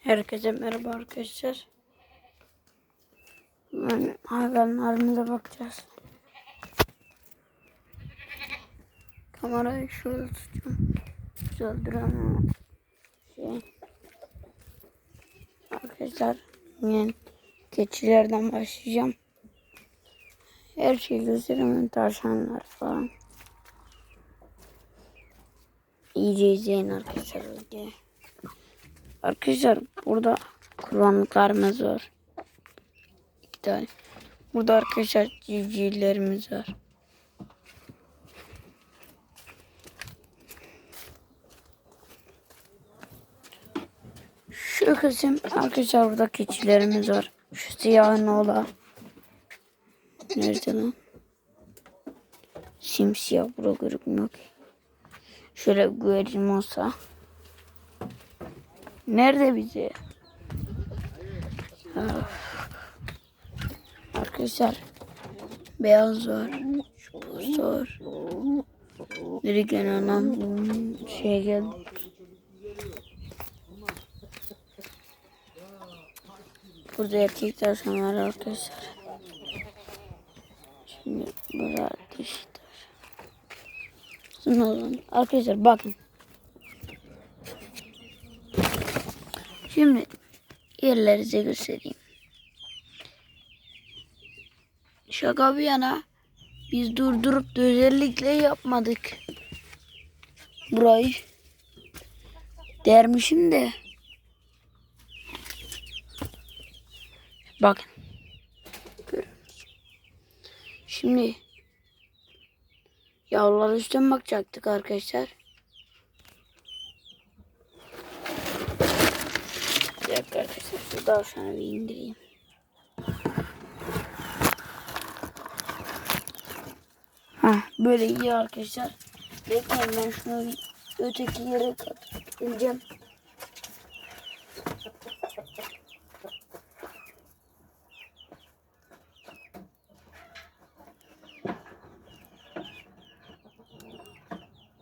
Herkese merhaba arkadaşlar. Yani hayvanlarımıza bakacağız. Kamerayı şöyle tutacağım. Güzel ama şey. Arkadaşlar yani keçilerden başlayacağım. Her şeyi göstereyim. Tavşanlar falan. İyice izleyin arkadaşlar videoyu. Arkadaşlar burada kurbanlıklarımız var. İki tane. Burada arkadaşlar civcivlerimiz var. Şu kısım arkadaşlar burada keçilerimiz var. Şu siyahın oğla. Nerede lan? Simsiyah bura görünmüyor ki. Şöyle güvercin olsa. Nerede bizi? Arkadaşlar beyaz poz var. Nereye gene anam şey geldi. Burada erkek tavşan var arkadaşlar. Şimdi burada dişi tavşan. Arkadaşlar bakın. Şimdi yerleri size göstereyim. Şaka bir yana biz durdurup da özellikle yapmadık. Burayı dermişim de. Bakın. Şimdi yavrular üstten bakacaktık arkadaşlar. Bir dakika arkadaşlar şu tavşanı bir indireyim. Hah böyle iyi arkadaşlar. Bekleyin ben şunu öteki yere katlayacağım.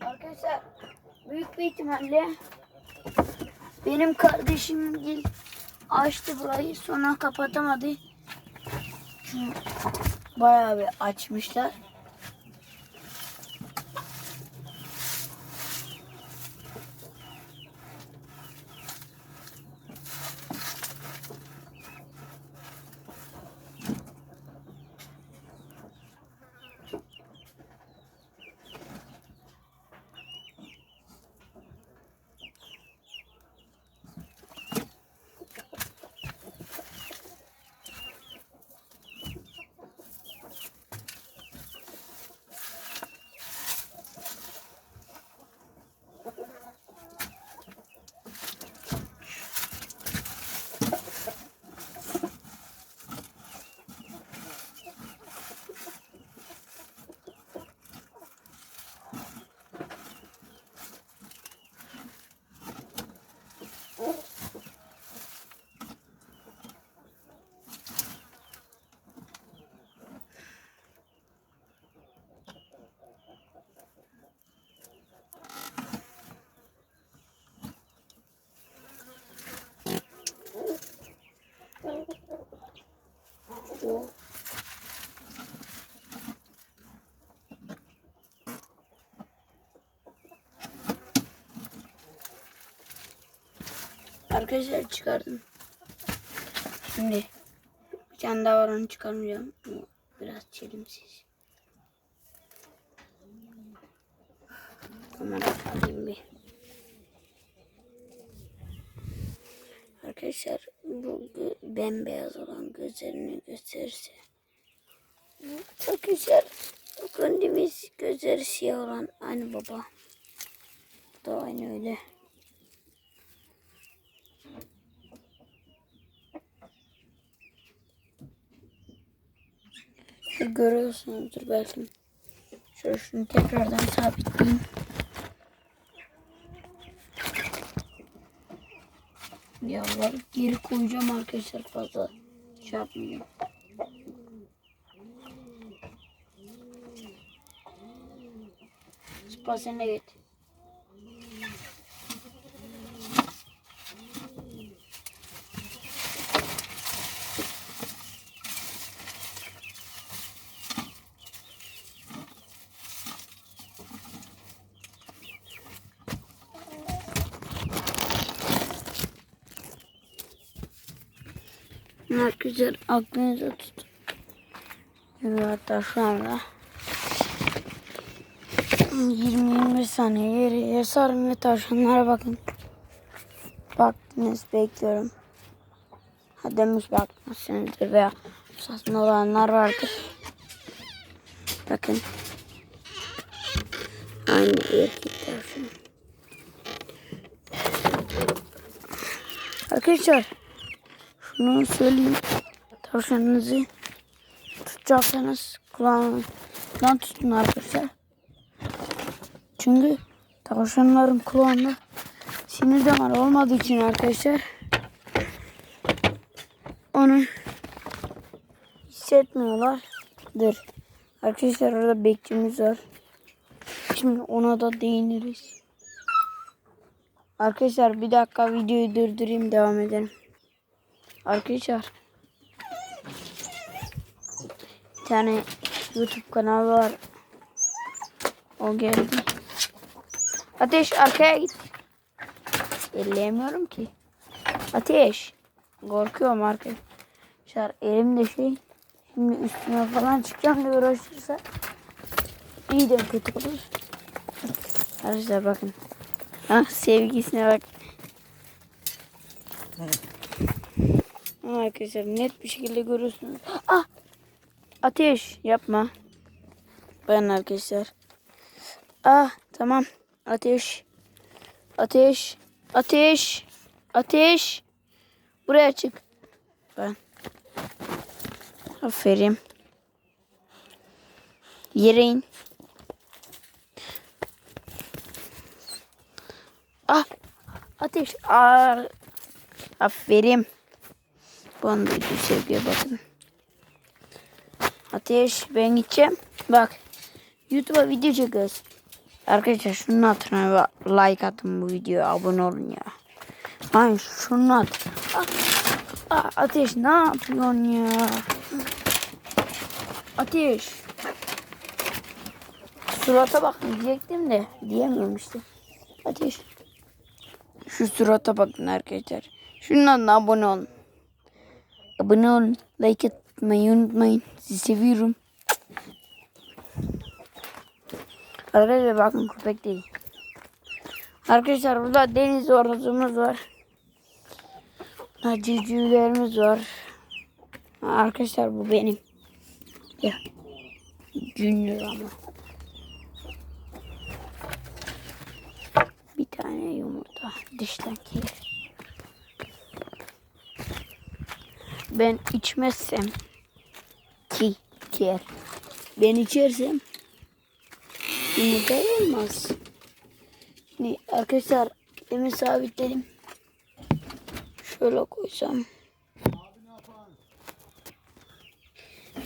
Arkadaşlar büyük bir ihtimalle benim kardeşim Gil açtı burayı sonra kapatamadı. Bayağı bir açmışlar. Arkadaşlar çıkardım. Şimdi bir tane daha var onu çıkarmayacağım. Bu Biraz çelimsiz. Kamera alayım bir. Arkadaşlar bu bembeyaz olan gözlerini gösterirse. Arkadaşlar bu kendimiz gözleri siyah olan aynı baba. Da aynı öyle. Görüyorsunuzdur belki. Şöyle şunu tekrardan sabitleyeyim. Yavruları geri koyacağım arkadaşlar fazla şey yapmayacağım. Spasene. Arkadaşlar aklınıza tutun. Evet, hatta şu anda 20-25 saniye geriye sarın ve tavşanlara bakın. Baktınız bekliyorum. Ha demiş bakmışsınızdır veya satın olanlar vardır. Bakın. Aynı erkek tavşan. Arkadaşlar şunu söyleyeyim. Tavşanınızı tutacaksanız kulağından tutun arkadaşlar. Çünkü tavşanların kulağında sinir damarı olmadığı için arkadaşlar onu hissetmiyorlardır. Arkadaşlar orada bekçimiz var. Şimdi ona da değiniriz. Arkadaşlar bir dakika videoyu durdurayım devam edelim. Arkadaşlar bir tane YouTube kanalı var. O geldi. Ateş arkaya git. Elleyemiyorum ki. Ateş. Korkuyorum arkadaşlar. Elimde şey. Şimdi üstüne falan çıkacağım diye uğraşırsa iyi de kötü olur. Arkadaşlar bakın. Ah sevgisine bak. Arkadaşlar net bir şekilde görüyorsunuz. Ah! Ateş yapma. Ben arkadaşlar. Ah tamam. Ateş. Ateş. Ateş. Ateş. Buraya çık. Ben. Aferin. Yere in. Ah. Ateş. Aa. Aferin. Bu anda bir sevgiye bakın. Ateş ben gideceğim. Bak. YouTube'a video çekiyoruz. Arkadaşlar şunun altına like atın bu videoya abone olun ya. Ay şunun at. Ah, ah, ateş ne yapıyorsun ya? Ateş. Surata bak diyecektim de diyemiyorum işte. Ateş. Şu surata bakın arkadaşlar. Şunun adına abone olun. Abone olun. Like atmayı unutmayın. Sizi seviyorum. Arkadaşlar bakın köpek değil. Arkadaşlar burada deniz orozumuz var. Civcivlerimiz var. Arkadaşlar bu benim. Ya. Junior ama. Bir tane yumurta dişten gelir. Ben içmezsem ker. Ben içersem yumurta olmaz. Şimdi arkadaşlar demin sabitledim. Şöyle koysam.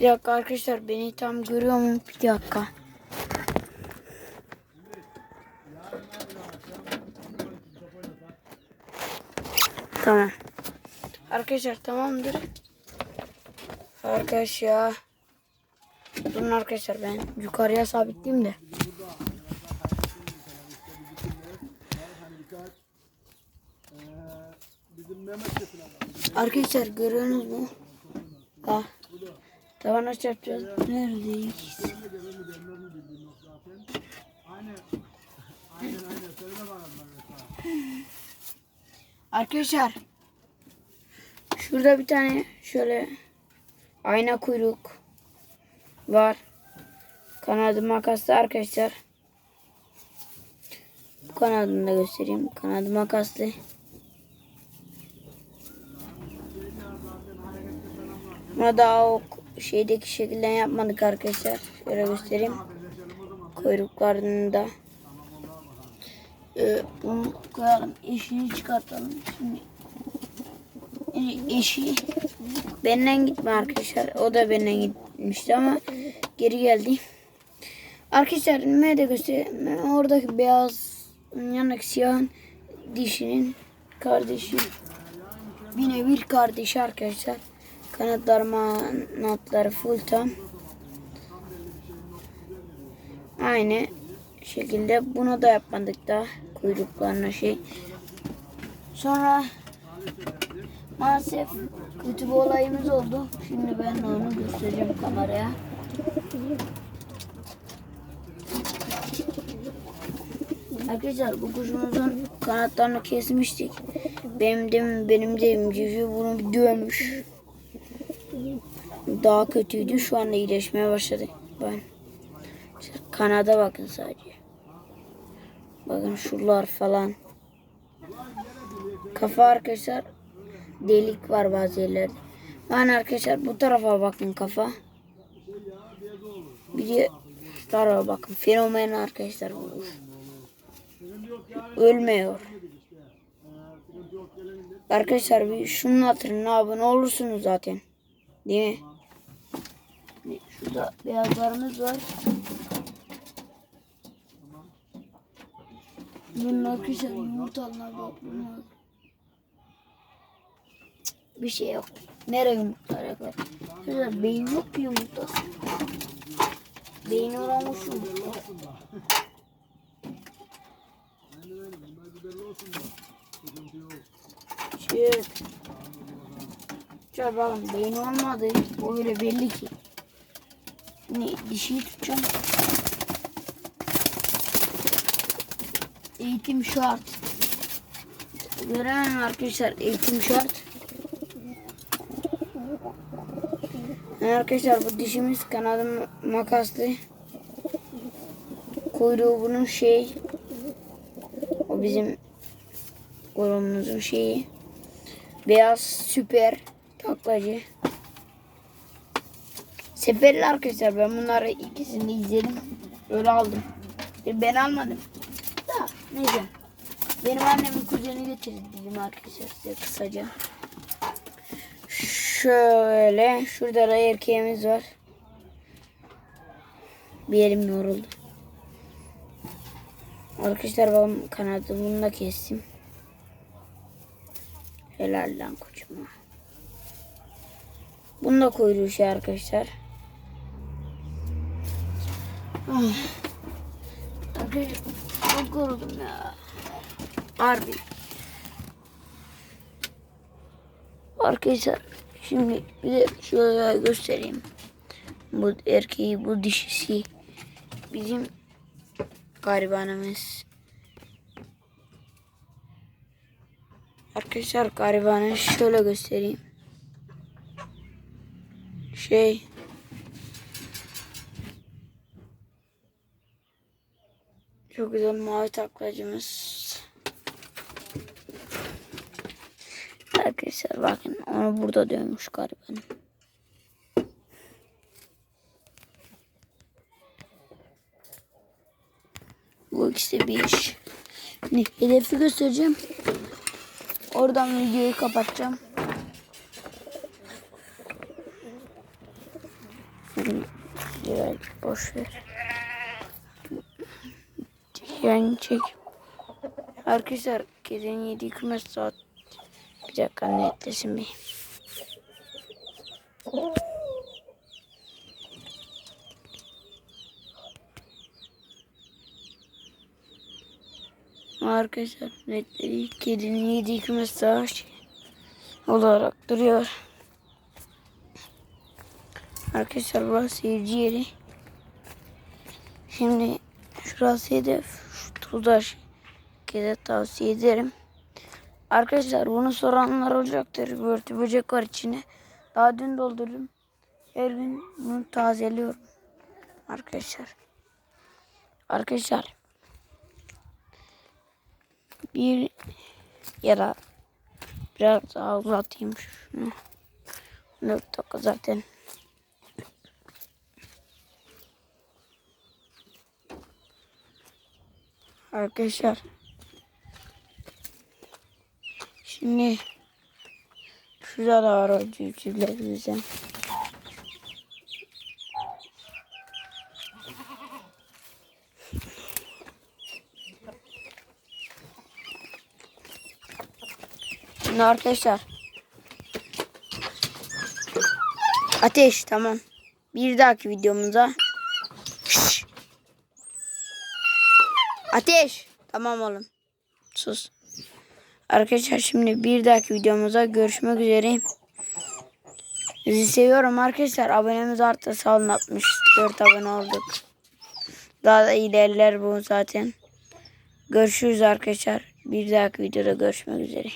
Bir dakika arkadaşlar beni tam görüyor mu? Bir dakika. Tamam. Arkadaşlar tamamdır. Arkadaşlar. Durun arkadaşlar ben yukarıya sabitleyeyim de. Arkadaşlar görüyorsunuz mu? Ah. Tavana çarpacağız. Neredeyiz? Arkadaşlar şurada bir tane şöyle ayna kuyruk var. Kanadı makaslı arkadaşlar. Bu kanadını da göstereyim. Kanadı makaslı. Ama daha o şeydeki şekilden yapmadık arkadaşlar. Şöyle göstereyim. Kuyruklarını. Ee, bunu koyalım. Eşini çıkartalım. Şimdi yani eşi benden gitme arkadaşlar. O da benden gitmişti ama geri geldi. Arkadaşlar ne de göstereyim. Oradaki beyaz yanındaki siyahın dişinin kardeşi. Yine bir kardeşi arkadaşlar. Kanatlar manatları full tam. Aynı şekilde bunu da yapmadık da kuyruklarına şey. Sonra Maalesef kötü bir olayımız oldu. Şimdi ben de onu göstereceğim kameraya. Arkadaşlar bu kuşumuzun kanatlarını kesmiştik. Benim de benim de civciv bunu bir dövmüş. Daha kötüydü. Şu anda iyileşmeye başladı. Ben kanada bakın sadece. Bakın şuralar falan. Kafa arkadaşlar delik var bazı yerlerde. Yani arkadaşlar bu tarafa bakın kafa. Bir tarafa bakın. Fenomen arkadaşlar kuş. Ölmüyor. Arkadaşlar bir şunun hatırına abone olursunuz zaten. Değil mi? Şurada beyazlarımız var. Bunun arkadaşlar yumurtalarına bak. bunlar. Bir şey yok. Nereye yumurtlar yapar? Arkadaşlar beyin yok ki yumurtası. Beyin uğramış yumurta. Çık. Şöyle bakın beyin olmadı. O öyle belli ki. Şimdi dişiyi tutacağım. Eğitim şart. Göremem arkadaşlar eğitim şart. Arkadaşlar bu dişimiz kanadı makaslı. Kuyruğu bunun şey. O bizim grubumuzun şeyi. Beyaz süper taklacı. Seferli arkadaşlar ben bunları ikisini izledim. Öyle aldım. E, Ben almadım. Da neyse. Benim annemin kuzeni getirdi arkadaşlar size kısaca. Şöyle şurada da erkeğimiz var. Bir elim yoruldu. Arkadaşlar bakın kanadı bunu da kestim. Helal lan koçuma. Bunu da kuyruğu şey arkadaşlar. Ah. Arkadaşlar çok ya. Harbi. Arkadaşlar şimdi bir de şöyle göstereyim. Bu erkeği bu dişisi bizim garibanımız. Arkadaşlar garibanı şöyle göstereyim. Şey Çok güzel mavi taklacımız. Arkadaşlar bakın onu burada dövmüş garibanı. Bu ikisi bir iş. Şimdi hedefi göstereceğim. Oradan videoyu kapatacağım. Biraz boş ver. Yani çek. Arkadaşlar gecenin 7 kümes saat. Bir dakika netlesin. Arkadaşlar netleri kedinin yediği kümes daha olarak duruyor. Arkadaşlar burası seyirci yeri. Şimdi şurası hedef. Şu turdaş kede tavsiye ederim. Arkadaşlar bunu soranlar olacaktır. Börtü böcek var içine. Daha dün doldurdum. Her gün bunu tazeliyorum. Arkadaşlar. Arkadaşlar. Bir ya da biraz daha uzatayım şunu. 4 dakika zaten. Arkadaşlar. Şimdi şurada da var o civcivlerimizden. Şimdi arkadaşlar. Ateş tamam. Bir dahaki videomuza. Ateş. Tamam oğlum. Sus. Arkadaşlar şimdi bir dahaki videomuzda görüşmek üzere. Sizi seviyorum arkadaşlar. Abonemiz arttı. Sağ olun 64 abone olduk. Daha da ilerler bu zaten. Görüşürüz arkadaşlar. Bir dahaki videoda görüşmek üzere.